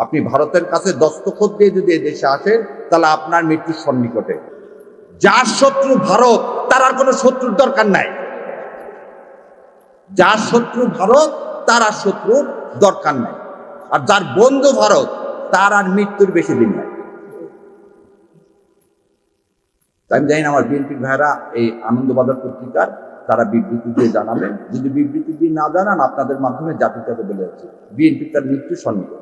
আপনি ভারতের কাছে দস্তখত দিয়ে যদি দেশে আসেন, তাহলে আপনার মৃত্যুর সন্নিকটে। যার শত্রু ভারত, তার আর কোনো শত্রুর দরকার নাই। যার শত্রু ভারত, তার আর শত্রুর দরকার নাই। আর যার বন্ধু ভারত, তার আর মৃত্যুর বেশি দিন নাই। আমি জানি আমার বিএনপির ভাইরা এই আনন্দবাজার পত্রিকার তারা বিবৃতি দিয়ে জানাবেন। যদি বিবৃতি দিয়ে না জানান, আপনাদের মাধ্যমে জাতিটাকে বলে যাচ্ছে। বিএনপি তার মৃত্যু সন্নিকট।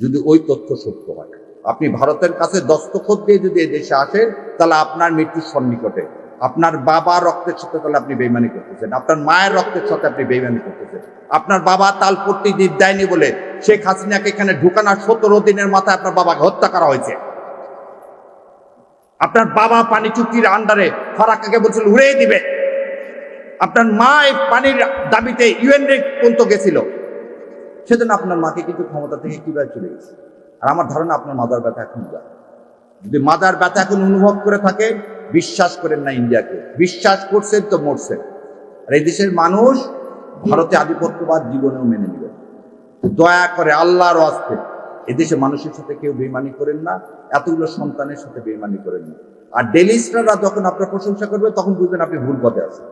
যদি ওই তথ্য সত্য হয়। আপনি ভারতের কাছে দস্তখত দিয়ে যদি এই দেশে আসেন, তাহলে আপনার মৃত্যুর সন্নিকটে। আপনার বাবা রক্তের সাথে তাহলে আপনি বেইমানি করতেছেন। আপনার মায়ের রক্তের সাথে আপনি বেইমানি করতেছেন। আপনার বাবা তাল তালপট্টি দ্বীপ দেয়নি বলে শেখ হাসিনাকে এখানে ঢুকানোর সতেরো দিনের মাথায় আপনার বাবাকে হত্যা করা হয়েছে। আপনার বাবা পানি চুক্তির আন্ডারে ফারাক্কাকে বলছিল, উড়িয়ে দিবে। আপনার মা এই পানির দাবিতে ইউএন পর্যন্ত গেছিল। সেজন্য আপনার মাকে কিন্তু ক্ষমতা থেকে কীভাবে চলে গেছে? আর আমার ধারণা আপনার মাদার ব্যথা এখন যায় যদি মাদার ব্যথা এখন অনুভব করে থাকে, বিশ্বাস করেন না ইন্ডিয়াকে। বিশ্বাস করছেন তো মরছেন। আর এই দেশের মানুষ ভারতে আধিপত্যবাদ জীবনেও মেনে নেবেন দয়া করে আল্লাহর আস্তে এদেশে মানুষের সাথে কেউ বেমানি করেন না, এতগুলো সন্তানের সাথে বেমানি করেন না। আর ডেলি স্টাররা যখন আপনার প্রশংসা করবে, তখন বুঝবেন আপনি ভুল পথে আছেন।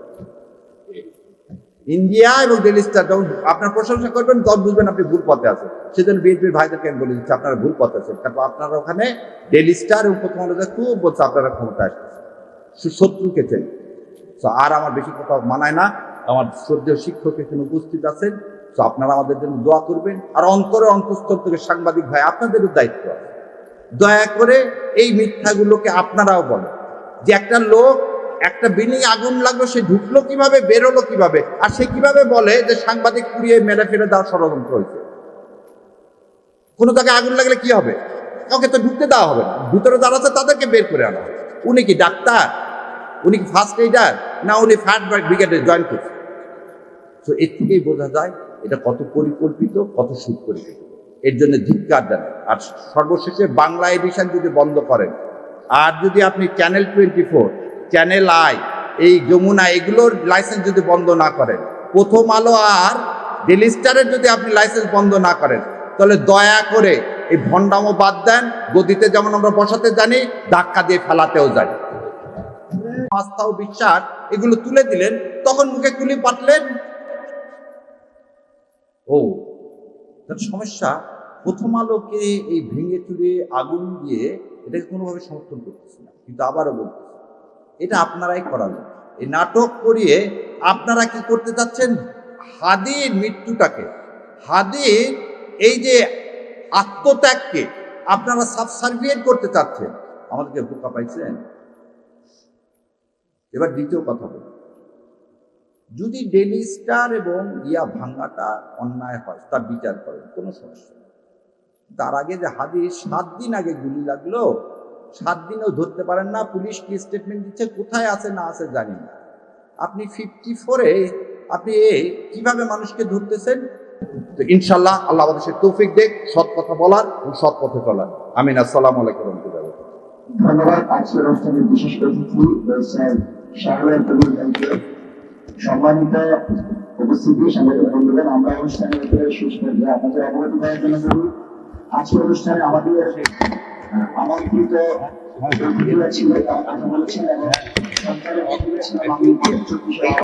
ইন্ডিয়া এবং ডেলি স্টার যখন আপনার প্রশংসা করবেন, তখন বুঝবেন আপনি ভুল পথে আছেন। সেজন্য বিএনপির ভাইদেরকে আমি বলে দিচ্ছি, আপনারা ভুল পথে আছেন। কারণ আপনারা ওখানে ডেলি স্টার এবং প্রথম আলোতে খুব বলছে আপনারা ক্ষমতা আসতেছে শত্রুকে চেন তো আর আমার বেশি কথা মানায় না। আমার শ্রদ্ধেয় শিক্ষক এখানে উপস্থিত আছেন। তো আপনারা আমাদের জন্য দোয়া করবেন। আর অন্তরে অন্তঃস্থল থেকে সাংবাদিক ভাই, আপনাদেরও দায়িত্ব আছে। দয়া করে এই মিথ্যাগুলোকে আপনারাও বলেন যে একটা লোক একটা বিল্ডিং আগুন লাগল, সে ঢুকলো কীভাবে, বেরোলো কীভাবে? আর সে কীভাবে বলে যে সাংবাদিক পুড়িয়ে মেরে ফেলে দেওয়ার ষড়যন্ত্র হয়েছে? কোনো তাকে আগুন লাগলে কি হবে? কাউকে তো ঢুকতে দেওয়া হবে ভিতরে যারা আছে তাদেরকে বের করে আনা উনি কি ডাক্তার? উনি কি ফার্স্ট এইডার না, উনি ফায়ার ব্রিগেডে জয়েন করছে? তো এর থেকেই বোঝা যায় এটা কত পরিকল্পিত, কত সুপরিকল্পিত। এর জন্য ধিক্কার দেন। আর সর্বশেষে বাংলা এডিশন যদি বন্ধ করেন, আর যদি আপনি channel twenty four channel I, এই যমুনা, এগুলোর লাইসেন্স যদি বন্ধ না করেন, প্রথম আলো আর ডেলি স্টারের যদি আপনি লাইসেন্স বন্ধ না করেন, তাহলে দয়া করে এই ভণ্ডামো বাদ দেন, গদিতে যেমন আমরা বসাতে জানি, ধাক্কা দিয়ে ফেলাতেও জানি। আস্থা ও বিশ্বাস, এগুলো তুলে দিলেন, তখন মুখে তুলি পাতলেন। ও তার সমস্যা, প্রথম আলোকে এই ভেঙে চুরে আগুন দিয়ে এটাকে কোনোভাবে সমর্থন করতেছি না, কিন্তু আবারও বলতেছি এটা আপনারাই করাবেন এই নাটক করিয়ে আপনারা কি করতে চাচ্ছেন হাদির মৃত্যুটাকে। হাদির এই যে আত্মত্যাগকে আপনারা সাবসার্ভিয়েট করতে চাচ্ছেন। আমাদেরকে বোকা পাইছেন? এবার দ্বিতীয় কথা বলি। যদি ডেলি স্টার এবং ইয়া ভাঙ্গাটা অন্যায় হয়, তার বিচার করেন, কোনো সমস্যা তার আগে যে হাদিস সাত দিন আগে গুলি লাগল সাত দিনও ধরতে পারেন না, পুলিশ কি স্টেটমেন্ট দিচ্ছে, কোথায় আছে না আছে জানি না। আপনি ফিফটি ফোরে আপনি এ কীভাবে মানুষকে ধরতেছেন? তো ইনশাল্লাহ আল্লাহ আমাদের সে তৌফিক দেখ, সৎ কথা বলার এবং সৎ পথে চলার। আমিন, আসসালামু আলাইকুম ধন্যবাদ, আজকের অনুষ্ঠানের বিশেষ অতিথি ভাইকে সম্মানিত উপস্থিতি, সাংবাদিক বন্ধুগণ, আমরা অনুষ্ঠানের ভিতরে শেষ পর্যায়ে আপনাদের অবগত করার জন্য আজকের অনুষ্ঠানে আমাদের আমন্ত্রিত ছিল কথা বলেছেন